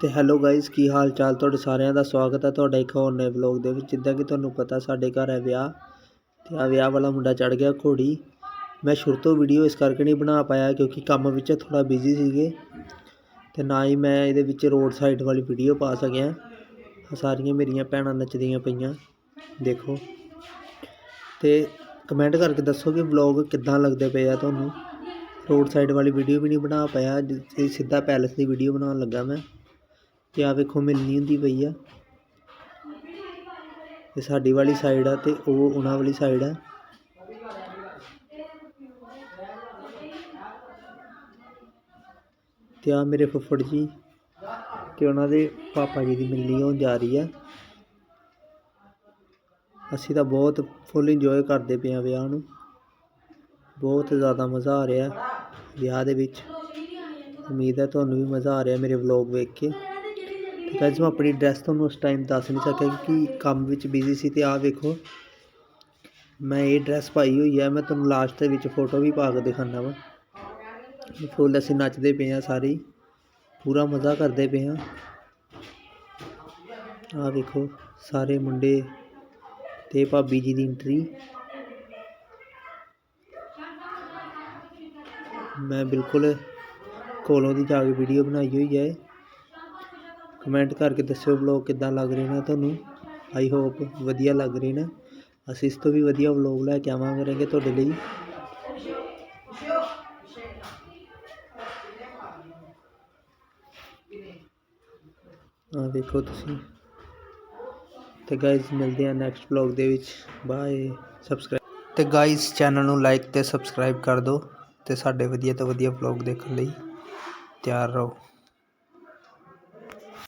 ਤੇ hello guys ਕੀ ਹਾਲ ਚਾਲ? ਤੁਹਾਡੇ ਸਾਰਿਆਂ ਦਾ ਸਵਾਗਤ ਹੈ ਤੁਹਾਡਾ ਇੱਕ ਹੋਰ ਨਵੇਂ ਵਲੌਗ ਦੇ ਵਿੱਚ। ਜਿੱਦਾਂ ਕਿ ਤੁਹਾਨੂੰ ਪਤਾ, ਸਾਡੇ ਘਰ ਹੈ ਵਿਆਹ ਤੇ ਆ ਵਿਆਹ ਵਾਲਾ ਮੁੰਡਾ ਚੜ ਗਿਆ ਘੋੜੀ। ਮੈਂ ਸ਼ੁਰੂ ਤੋਂ ਵੀਡੀਓ ਇਸ ਕਰਕੇ ਨਹੀਂ ਬਣਾ ਪਾਇਆ ਕਿਉਂਕਿ ਕੰਮ ਵਿੱਚ ਥੋੜਾ ਬਿਜ਼ੀ ਸੀਗੇ ਤੇ ਨਾ ਹੀ ਮੈਂ ਇਹਦੇ ਵਿੱਚ ਰੋਡ ਸਾਈਡ ਵਾਲੀ ਵੀਡੀਓ ਪਾ ਸਕਿਆ। ਸਾਰੀਆਂ ਮੇਰੀਆਂ ਭੈਣਾਂ ਨੱਚਦੀਆਂ ਪਈਆਂ, ਦੇਖੋ। ਤੇ ਕਮੈਂਟ ਕਰਕੇ ਦੱਸੋ ਕਿ ਵਲੌਗ ਕਿੱਦਾਂ ਲੱਗਦੇ ਪਏ ਆ ਤੁਹਾਨੂੰ। ਰੋਡ ਸਾਈਡ ਵਾਲੀ ਵੀਡੀਓ ਵੀ ਨਹੀਂ ਬਣਾ ਪਾਇਆ ਸਿੱਧਾ ਪੈਲਸ ਦੀ ਵੀਡੀਓ ਬਣਾਉਣ ਲੱਗਾ ਮੈਂ। ਤੇ ਆ ਵੇਖੋ ਮਿਲਣੀ ਹੁੰਦੀ ਪਈ ਆ। ਇਹ ਸਾਡੀ ਵਾਲੀ ਸਾਈਡ ਆ ਤੇ ਉਹ ਉਹਨਾਂ ਵਾਲੀ ਸਾਈਡ ਆ। ਤੇ ਆ ਮੇਰੇ ਫੁੱਫੜ ਜੀ ਤੇ ਉਹਨਾਂ ਦੇ ਪਾਪਾ ਜੀ ਦੀ ਮਿਲਣੀ ਹੋਣ ਜਾ ਰਹੀ ਆ। ਅਸੀਂ ਤਾਂ ਬਹੁਤ ਫੁੱਲ ਇੰਜੋਏ ਕਰਦੇ ਪਏ ਆ ਵਿਆਹ ਨੂੰ। ਬਹੁਤ ਜ਼ਿਆਦਾ ਮਜ਼ਾ ਆ ਰਿਹਾ ਵਿਆਹ ਦੇ ਵਿੱਚ। ਉਮੀਦ ਹੈ ਤੁਹਾਨੂੰ ਵੀ ਮਜ਼ਾ ਆ ਰਿਹਾ ਮੇਰੇ ਵਲੌਗ ਵੇਖ ਕੇ। ਤੇ ਗਾਇਸ ਮੈਂ ਆਪਣੀ ਡਰੈਸ ਤੁਹਾਨੂੰ ਉਸ ਟਾਈਮ ਦੱਸ ਨਹੀਂ ਸਕਿਆ ਕਿ ਕੰਮ ਵਿੱਚ ਬਿਜ਼ੀ ਸੀ ਤੇ ਆਹ ਵੇਖੋ। ਮੈਂ ਇਹ ਡਰੈਸ ਪਾਈ ਹੋਈ ਹੈ ਮੈਂ ਤੁਹਾਨੂੰ ਲਾਸਟ ਦੇ ਵਿੱਚ ਫੋਟੋ ਵੀ ਪਾ ਕੇ ਦਿਖਾਣਾ ਵਾ। ਫੁੱਲ ਅਸੀਂ ਨੱਚਦੇ ਪਏ ਆ ਸਾਰੇ ਪੂਰਾ ਮਜ਼ਾ ਕਰਦੇ ਪਏ ਆ। ਆਹ ਵੇਖੋ, ਸਾਰੇ ਮੁੰਡੇ ਤੇ ਭਾਬੀ ਜੀ ਦੀ ਐਂਟਰੀ ਮੈਂ ਬਿਲਕੁਲ ਕੋਲੋਂ ਦੀ ਜਾ ਕੇ ਵੀਡੀਓ ਬਣਾਈ ਹੋਈ ਹੈ ਕਮੈਂਟ ਕਰਕੇ ਦੱਸਿਓ ਵਲੌਗ ਕਿੱਦਾਂ ਲੱਗ ਰਹੇ ਨੇ ਤੁਹਾਨੂੰ? ਆਈ ਹੋਪ ਵਧੀਆ ਲੱਗ ਰਹੇ ਨੇ। ਅਸੀਂ ਇਸ ਤੋਂ ਵੀ ਵਧੀਆ ਵਲੌਗ ਲੈ ਕੇ ਆਵਾਂਗੇ ਤੁਹਾਡੇ ਲਈ। ਆ ਦੇਖੋ ਤੁਸੀਂ। ਤੇ ਗਾਇਜ਼ ਮਿਲਦੇ ਆ ਨੈਕਸਟ ਵਲੌਗ ਦੇ ਵਿੱਚ। ਬਾਏ ਸਬਸਕ੍ਰਾਈਬ ਤੇ ਗਾਇਜ਼ ਚੈਨਲ ਨੂੰ ਲਾਈਕ ਤੇ ਸਬਸਕ੍ਰਾਈਬ ਕਰ ਦਿਓ ਤੇ ਸਾਡੇ ਵਧੀਆ ਤੋਂ ਵਧੀਆ ਵਲੌਗ ਦੇਖਣ ਲਈ ਤਿਆਰ ਰਹੋ।